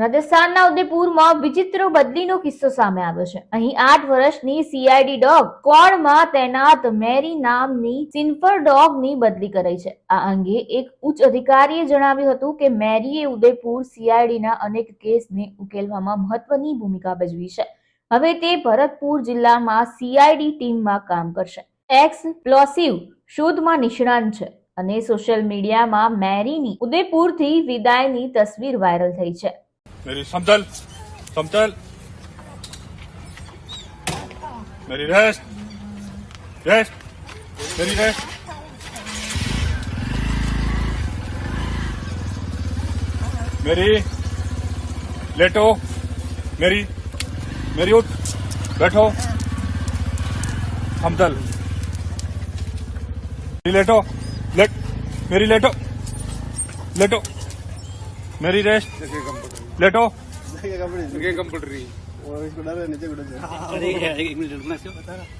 રાજસ્થાનના ઉદયપુરમાં વિચિત્ર બદલીનો કિસ્સો સામે આવ્યો છે. અહીં આઠ વર્ષની સીઆઈડી ડોગ કોણમાં તૈનાત મેરી નામની સિન્ફર ડોગની બદલી કરાઈ છે. આ અંગે એક ઉચ્ચ અધિકારીએ જણાવ્યું હતું કે મેરીએ ઉદયપુર સીઆઈડીના અનેક કેસને ઉકેલવામાં મહત્વની ભૂમિકા ભજવી છે. હવે તે ભરતપુર જિલ્લામાં સીઆઈડી ટીમમાં કામ કરશે. એક્સપ્લોસિવ શોધમાં નિષ્ણાંત છે અને સોશિયલ મીડિયામાં મેરીની ઉદયપુરથી વિદાયની તસવીર વાયરલ થઈ છે. मेरी समतल समतल। मेरी रेस्ट रेस्ट मेरी रेस्ट मेरी लेटो मेरी मेरी उठ, बैठो। समतल। मेरी लेटो लेट मेरी लेटो लेटो मेरी रेस्ट लेटो कंप्यूटर कंप्यूटर और इसको डालो नीचे गुड़ा अरे एक मिनट रुकना क्यों